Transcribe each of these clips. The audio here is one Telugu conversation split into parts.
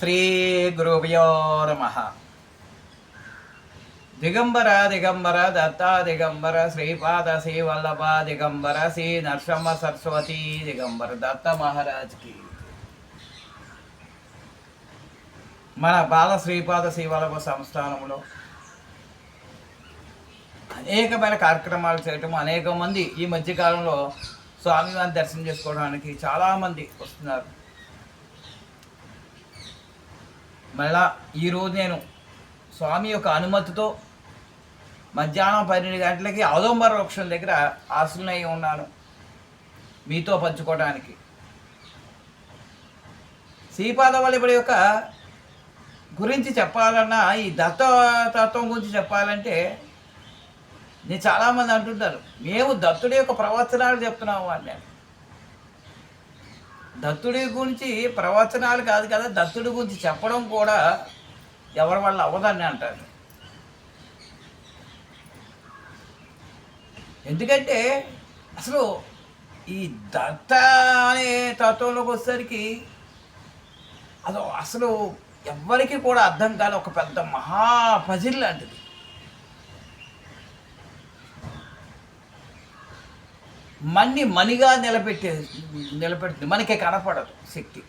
శ్రీ గురుభ్యో నమ. దిగంబర దిగంబర దత్త దిగంబర శ్రీపాద శ్రీ వల్లభ దిగంబర శ్రీ నరసింహ సరస్వతి దిగంబర దత్త మహారాజ్కి మన బాల శ్రీపాద శ్రీ వల్లభ సంస్థానంలో అనేకమైన కార్యక్రమాలు చేయటం అనేక మంది ఈ మధ్యకాలంలో స్వామివారిని దర్శనం చేసుకోవడానికి చాలామంది వస్తున్నారు. మళ్ళా ఈరోజు నేను స్వామి యొక్క అనుమతితో మధ్యాహ్నం పన్నెండు గంటలకి ఆదోంబర వృక్షం దగ్గర ఆశలనై ఉన్నాను. మీతో పంచుకోవడానికి. శ్రీపాదవల్లిపడి యొక్క గురించి చెప్పాలన్నా ఈ దత్త తత్వం గురించి చెప్పాలంటే నేను చాలామంది అంటుంటారు మేము దత్తుడి యొక్క ప్రవచనాలు చెప్తున్నాము అని. దత్తుడి గురించి ప్రవచనాలు కాదు కదా దత్తుడి గురించి చెప్పడం కూడా ఎవరి వల్ల అవ్వదని అంటారు. ఎందుకంటే అసలు ఈ దత్త అనే తత్వంలోకి వచ్చేసరికి అది అసలు ఎవ్వరికి కూడా అర్థం కాని ఒక పెద్ద మహా పజిల్ లాంటిది మన్ని మనిగా నిలబెట్టే నిలబెడుతుంది. మనకి కనపడదు శక్తి.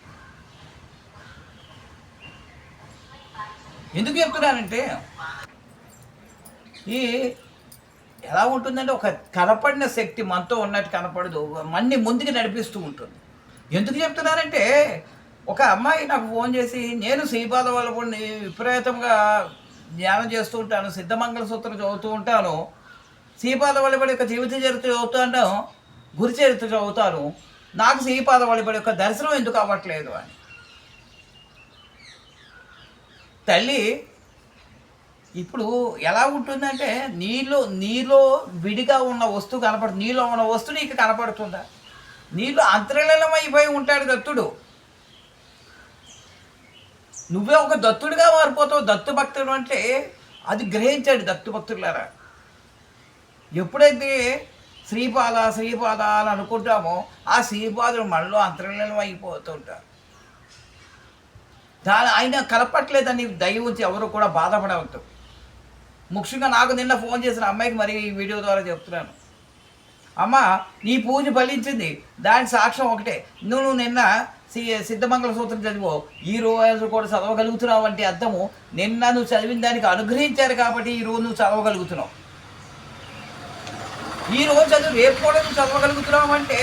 ఎందుకు చెప్తున్నానంటే ఈ ఎలా ఉంటుందంటే ఒక కనపడిన శక్తి మనతో ఉన్నట్టు కనపడదు. మన్ని ముందుకు నడిపిస్తూ ఉంటుంది. ఎందుకు చెప్తున్నానంటే ఒక అమ్మాయి నాకు ఫోన్ చేసి నేను శ్రీపాద వాళ్ళని విపరీతంగా ధ్యానం చేస్తూ ఉంటాను సిద్ధమంగళ సూత్రం చదువుతూ ఉంటాను శ్రీపాద వల్లిపడి యొక్క జీవిత చరిత్ర చదువుతూ ఉంటాను చరిత్ర అవుతారు. నాకు శ్రీపాద వల్లిపడి యొక్క దర్శనం ఎందుకు అవ్వట్లేదు అని. తల్లి ఇప్పుడు ఎలా ఉంటుందంటే నీలో నీలో విడిగా ఉన్న వస్తువు కనపడుతుంది నీలో ఉన్న వస్తువు నీకు కనపడుతుందా? నీలో అంతర్లీనం ఉంటాడు దత్తుడు. నువ్వే ఒక దత్తుడిగా మారిపోతావు. దత్తు భక్తుడు అంటే అది గ్రహించాడు దత్తు భక్తులారా. ఎప్పుడైతే శ్రీపాద శ్రీపాద అని అనుకుంటామో ఆ శ్రీపాదులు మనలో అంతర్లీనం అయిపోతుంటారు దాని ఆయన కలపట్లేదని దయ ఉంచి ఎవరు కూడా బాధపడవద్దు. ముఖ్యంగా నాకు నిన్న ఫోన్ చేసిన అమ్మాయికి మరి ఈ వీడియో ద్వారా చెప్తున్నాను. అమ్మ నీ పూజ ఫలించింది. దాని సాక్ష్యం ఒకటే. నువ్వు నువ్వు నిన్న సి సిద్ధమంగళ సూత్రం చదివో ఈ రోజు కూడా చదవగలుగుతున్నావు అంటే అర్థము నిన్న నువ్వు చదివిన దానికి అనుగ్రహించారు కాబట్టి ఈ రోజు నువ్వు చదవగలుగుతున్నావు. ఈ రోజు చదువు రేపు కూడా నువ్వు చదవగలుగుతున్నావు అంటే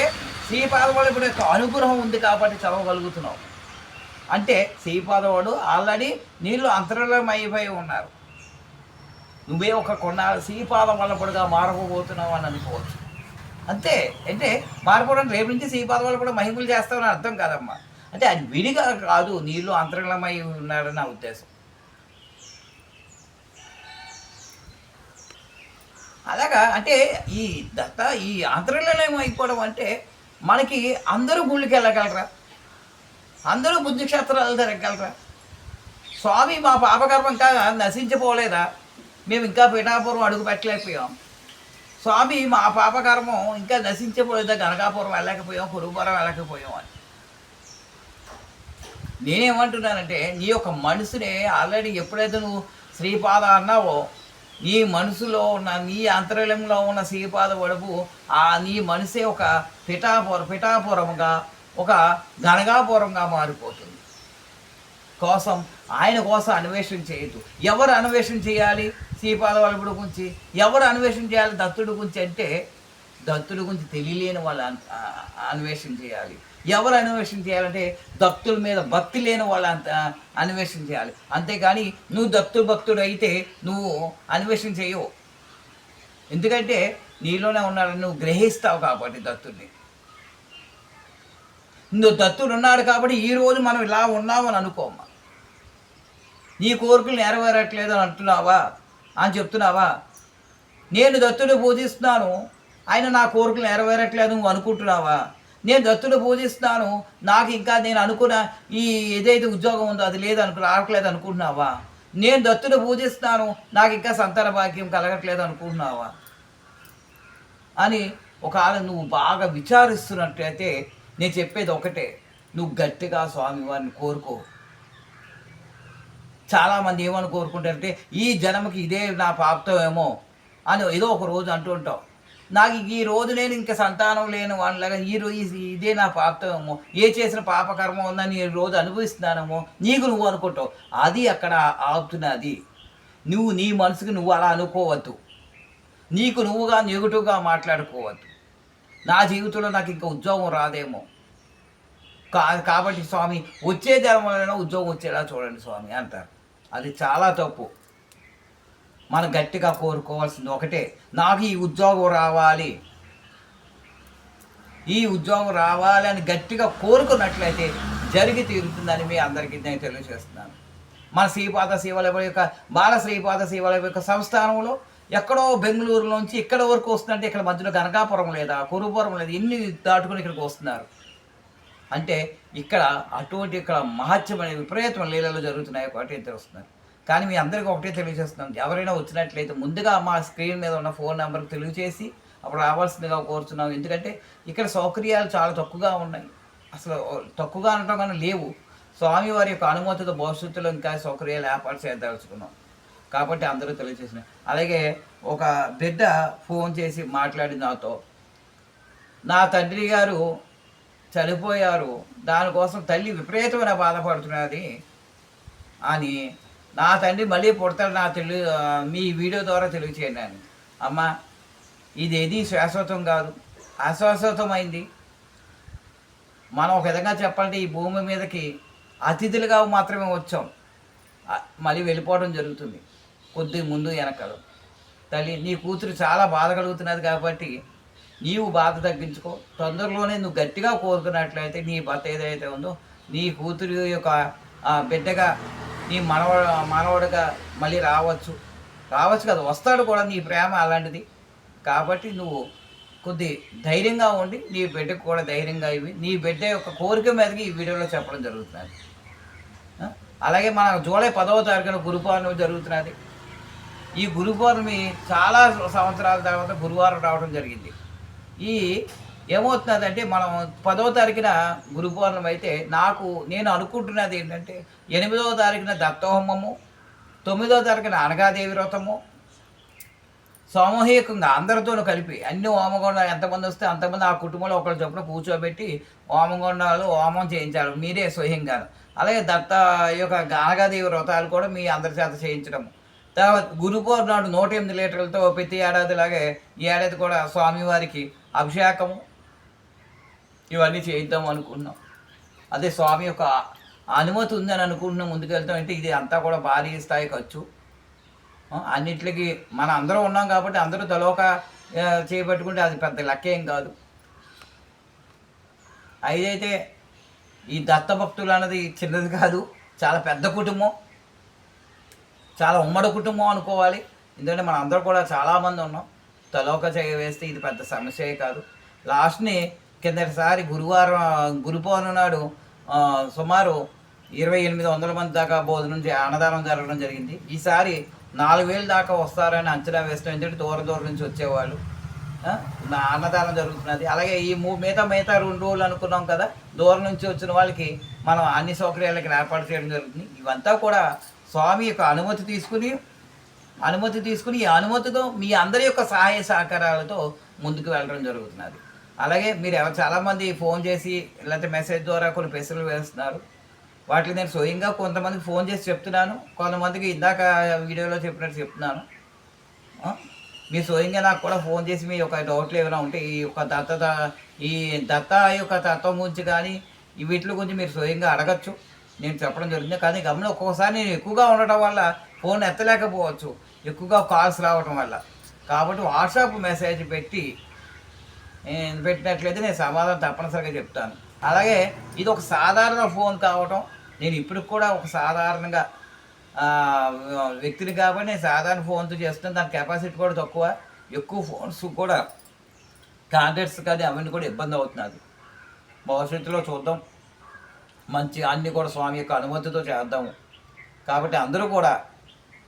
శ్రీపాదవాడు యొక్క అనుగ్రహం ఉంది కాబట్టి చదవగలుగుతున్నావు. అంటే శ్రీపాదవాడు ఆల్రెడీ నీళ్ళు అంతరంలం అయిపోయి ఉన్నారు. నువ్వే ఒక కొన్న శ్రీపాద వల్లపడుగా మారబోతున్నావు అని అనుకోవచ్చు. అంతే అంటే మారిపోవడం రేపు నుంచి శ్రీపాదవాళ్ళు కూడా మహిమలు చేస్తామని అర్థం కాదమ్మా. అంటే అది విడిగా కాదు నీళ్ళు అంతరంగమై ఉన్నాడని నా ఉద్దేశం. అలాగా అంటే ఈ దత్త ఈ అంతర్లయం అయిపోవడం అంటే మనకి అందరూ గుళ్ళకి వెళ్ళగలరా? అందరూ బుద్ధిక్షేత్రాలు తిరగలరా స్వామి మా పాపకర్మం కాగా నశించిపోలేదా? మేము ఇంకా పిఠాపురం అడుగు పెట్టలేకపోయాం. స్వామి మా పాపకర్మం ఇంకా నశించిపోలేదా? గనకాపురం వెళ్ళకపోయాం కురుపురం వెళ్ళకపోయాం అని. నేనేమంటున్నానంటే నీ యొక్క మనసునే ఆల్రెడీ ఎప్పుడైతే నువ్వు శ్రీపాద అన్నావో నీ మనసులో ఉన్న నీ అంతర్యంలో ఉన్న శ్రీపాద వడపు ఆ నీ మనసే ఒక పిఠాపుర పిఠాపురముగా ఒక గనగాపురంగా మారిపోతుంది. కోసం ఆయన కోసం అన్వేషణ చేయొద్దు. ఎవరు అన్వేషణ చేయాలి? శ్రీపాద వడపుడు గురించి. ఎవరు అన్వేషణ చేయాలి? దత్తుడి గురించి అంటే దత్తుడి గురించి తెలియలేని వాళ్ళు అన్వేషణ చేయాలి. ఎవరు అన్వేషణ చేయాలంటే దత్తుల మీద భక్తి లేని వాళ్ళు అంత అన్వేషణ చేయాలి. అంతేకాని నువ్వు దత్తు భక్తుడు అయితే నువ్వు అన్వేషణ చేయవు. ఎందుకంటే నీలోనే ఉన్నాడని నువ్వు గ్రహిస్తావు కాబట్టి దత్తుడిని. నువ్వు దత్తుడు ఉన్నాడు కాబట్టి ఈ రోజు మనం ఇలా ఉన్నామని అనుకోమ్మా. నీ కోరికలు నెరవేరట్లేదు అని అంటున్నావా? అని చెప్తున్నావా? నేను దత్తుడు పూజిస్తున్నాను ఆయన నా కోరికలు నెరవేరట్లేదు నువ్వు అనుకుంటున్నావా? నేను దత్తుడు పూజిస్తున్నాను. నాకు ఇంకా నేను అనుకున్న ఈ ఏదైతే ఉద్యోగం ఉందో అది లేదు అనుకు రావట్లేదు అనుకుంటున్నావా? నేను దత్తుడు పూజిస్తున్నాను. నాకు ఇంకా సంతాన భాగ్యం కలగట్లేదు అనుకుంటున్నావా? అని ఒకవేళ నువ్వు బాగా విచారిస్తున్నట్టయితే నేను చెప్పేది ఒకటే. నువ్వు గట్టిగా స్వామివారిని కోరుకో. చాలామంది ఏమని కోరుకుంటారంటే ఈ జన్మకి ఇదే నా ప్రాప్తమేమో అని ఏదో ఒక రోజు అంటూ ఉంటాం నాకు ఈ రోజు నేను ఇంకా సంతానం లేని వాళ్ళగా ఈ రోజు ఇదే నా పాపమో ఏ చేసిన పాపకర్మ ఉందని ఈ రోజు అనుభవిస్తున్నానేమో నీకు నువ్వు అనుకుంటావు. అది అక్కడ ఆపుతున్నది నువ్వు నీ మనసుకు నువ్వు అలా అనుకోవద్దు. నీకు నువ్వుగా నెగిటివ్గా మాట్లాడుకోవద్దు. నా జీవితంలో నాకు ఇంకా ఉద్యోగం రాదేమో. కా కాబట్టి స్వామి వచ్చే జన్మలో ఉద్యోగం వచ్చేలా చూడండి స్వామి అంటారు. అది చాలా తప్పు. మనం గట్టిగా కోరుకోవాల్సింది ఒకటే. నాకు ఈ ఉద్యోగం రావాలి. ఈ ఉద్యోగం రావాలి అని గట్టిగా కోరుకున్నట్లయితే జరిగి తీరుతుందని మీ అందరికీ నేను తెలియజేస్తున్నాను. మన శ్రీపాద శివాలయం యొక్క బాల శ్రీపాద శివాలయం యొక్క సంస్థానంలో ఎక్కడో బెంగళూరులోంచి ఇక్కడ వరకు వస్తుందంటే ఇక్కడ మధ్యలో గనకాపురం లేదా కురుపురం లేదా ఇన్ని దాటుకుని ఇక్కడికి వస్తున్నారు. అంటే ఇక్కడ అటువంటి ఇక్కడ మహత్యమైన విపరీతమైన లీలలు జరుగుతున్నాయి ఒకటి తెలుస్తున్నారు కానీ మీ అందరికీ ఒకటే తెలియజేస్తున్నాం. ఎవరైనా వచ్చినట్లయితే ముందుగా మా స్క్రీన్ మీద ఉన్న ఫోన్ నెంబర్కి తెలియజేసి అప్పుడు రావాల్సిందిగా కోరుతున్నాం ఎందుకంటే ఇక్కడ సౌకర్యాలు చాలా తక్కువగా ఉన్నాయి. అసలు తక్కువగా అనటం కానీ లేవు. స్వామివారి యొక్క అనుమతితో భవిష్యత్తులో ఇంకా సౌకర్యాలు ఏర్పాటు చేయదలుచుకున్నాం. కాబట్టి అందరూ తెలియజేసిన అలాగే ఒక బిడ్డ ఫోన్ చేసి మాట్లాడి నాతో నా తండ్రి గారు చనిపోయారు. దానికోసం తల్లి విపరీతమైన బాధపడుతున్నది అని నా తండ్రి మళ్ళీ పుడతాడు నా తెలి మీ వీడియో ద్వారా తెలియచేయండి అని అమ్మ ఇదేది శాశ్వతం కాదు. అశాశ్వతమైంది. మనం ఒక విధంగా చెప్పాలంటే ఈ భూమి మీదకి అతిథులుగా మాత్రమే వచ్చాం. మళ్ళీ వెళ్ళిపోవడం జరుగుతుంది. కొద్ది ముందు వెనకలు. తల్లి నీ కూతురు చాలా బాధ కలుగుతున్నది కాబట్టి నీవు బాధ తగ్గించుకో. తొందరలోనే నువ్వు గట్టిగా కోరుకున్నట్లయితే నీ భర్త ఏదైతే ఉందో నీ కూతురు యొక్క బిడ్డగా నీ మనవ మనవడుగా మళ్ళీ రావచ్చు. రావచ్చు కదా వస్తాడు కూడా నీ ప్రేమ అలాంటిది. కాబట్టి నువ్వు కొద్ది ధైర్యంగా ఉండి నీ బిడ్డకు కూడా ధైర్యంగా ఇవి నీ బిడ్డ యొక్క కోరిక మీదకి ఈ వీడియోలో చెప్పడం జరుగుతున్నది. అలాగే మన జూలై పదవ తారీఖున గురు పౌర్ణమి జరుగుతున్నది. ఈ గురు పౌర్ణమి చాలా సంవత్సరాల తర్వాత గురువారం రావడం జరిగింది. ఈ ఏమవుతున్నదంటే మనం పదవ తారీఖున గురు పౌర్ణమి అయితే నాకు నేను అనుకుంటున్నది ఏంటంటే ఎనిమిదవ తారీఖున దత్తహోమము తొమ్మిదవ తారీఖున అనగాదేవి వ్రతము సామూహికంగా అందరితోనూ కలిపి అన్ని హోమగుండాలు ఎంతమంది వస్తే అంతమంది ఆ కుటుంబంలో ఒకరి చొప్పున కూర్చోబెట్టి హోమగుండాలు హోమం చేయించాలి మీరే స్వయంగా అలాగే దత్త యొక్క గానగాదేవి వ్రతాలు కూడా మీ అందరి చేత చేయించడం తర్వాత గురు నాడు నూట ఎనిమిది లీటర్లతో ప్రతి ఏడాదిలాగే ఈ ఏడాది కూడా స్వామివారికి అభిషేకము ఇవన్నీ చేయిద్దాం అనుకున్నాం. అదే స్వామి యొక్క అనుమతి ఉందని అనుకుంటున్నాం ముందుకెళ్తాం అంటే ఇది అంతా కూడా భారీ స్థాయి ఖర్చు. అన్నిటికి మనం అందరం ఉన్నాం కాబట్టి అందరూ తలోక చేపట్టుకుంటే అది పెద్ద లక్కేం కాదు. అయితే ఈ దత్త భక్తులు అన్నది చిన్నది కాదు చాలా పెద్ద కుటుంబం. చాలా ఉమ్మడి కుటుంబం అనుకోవాలి. ఎందుకంటే మన అందరూ కూడా చాలామంది ఉన్నాం. తలోక చేయ వేస్తే ఇది పెద్ద సమస్యే కాదు. లాస్ట్ని కిందటిసారి గురువారం గురు నాడు సుమారు ఇరవై ఎనిమిది వందల మంది దాకా భోజనం నుంచి అన్నదానం జరగడం జరిగింది. ఈసారి నాలుగు వేలు దాకా వస్తారని అంచనా వేస్తాం. ఎందుకంటే దూరం దూరం నుంచి వచ్చేవాళ్ళు. నా అన్నదానం జరుగుతున్నది. అలాగే ఈ మూ మిగతా మిగతా రెండు రోజులు అనుకున్నాం కదా దూరం నుంచి వచ్చిన వాళ్ళకి మనం అన్ని సౌకర్యాలకి ఏర్పాటు చేయడం జరుగుతుంది. ఇవంతా కూడా స్వామి యొక్క అనుమతి తీసుకుని అనుమతి తీసుకుని ఈ అనుమతితో మీ అందరి యొక్క సహాయ సహకారాలతో ముందుకు వెళ్ళడం జరుగుతున్నది. అలాగే మీరు ఎవరు చాలామంది ఫోన్ చేసి లేకపోతే మెసేజ్ ద్వారా కొన్ని ప్రశ్నలు వేస్తున్నారు. వాటికి నేను స్వయంగా కొంతమందికి ఫోన్ చేసి చెప్తున్నాను. కొంతమందికి ఇందాక వీడియోలో చెప్పినట్టు చెప్తున్నాను. మీరు స్వయంగా నాకు కూడా ఫోన్ చేసి మీ యొక్క డౌట్లు ఏమైనా ఉంటే ఈ యొక్క దత్త ఈ దత్త యొక్క తత్వం గురించి కానీ ఈ వీటి గురించి మీరు స్వయంగా అడగచ్చు. నేను చెప్పడం జరిగింది. కానీ గమని ఒక్కొక్కసారి నేను ఎక్కువగా ఉండటం వల్ల ఫోన్ ఎత్తలేకపోవచ్చు. ఎక్కువగా కాల్స్ రావటం వల్ల. కాబట్టి వాట్సాప్ మెసేజ్ పెట్టి పెట్టినట్లయితే నేను సమాధానం తప్పనిసరిగా చెప్తాను. అలాగే ఇది ఒక సాధారణ ఫోన్ కావటం నేను ఇప్పటికి కూడా ఒక సాధారణంగా వ్యక్తిని కాబట్టి నేను సాధారణ ఫోన్తో చేస్తున్నాను. దాని కెపాసిటీ కూడా తక్కువ. ఎక్కువ ఫోన్స్ కూడా కాంటాక్ట్స్ కానీ అవన్నీ కూడా ఇబ్బంది అవుతున్నది. భవిష్యత్తులో చూద్దాం. మంచి అన్నీ కూడా స్వామి యొక్క అనుమతితో చేద్దాము. కాబట్టి అందరూ కూడా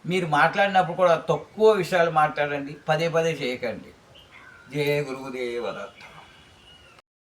మీరు మాట్లాడినప్పుడు కూడా తక్కువ విషయాలు మాట్లాడండి. పదే పదే చేయకండి. జయ గురుదేవదత్త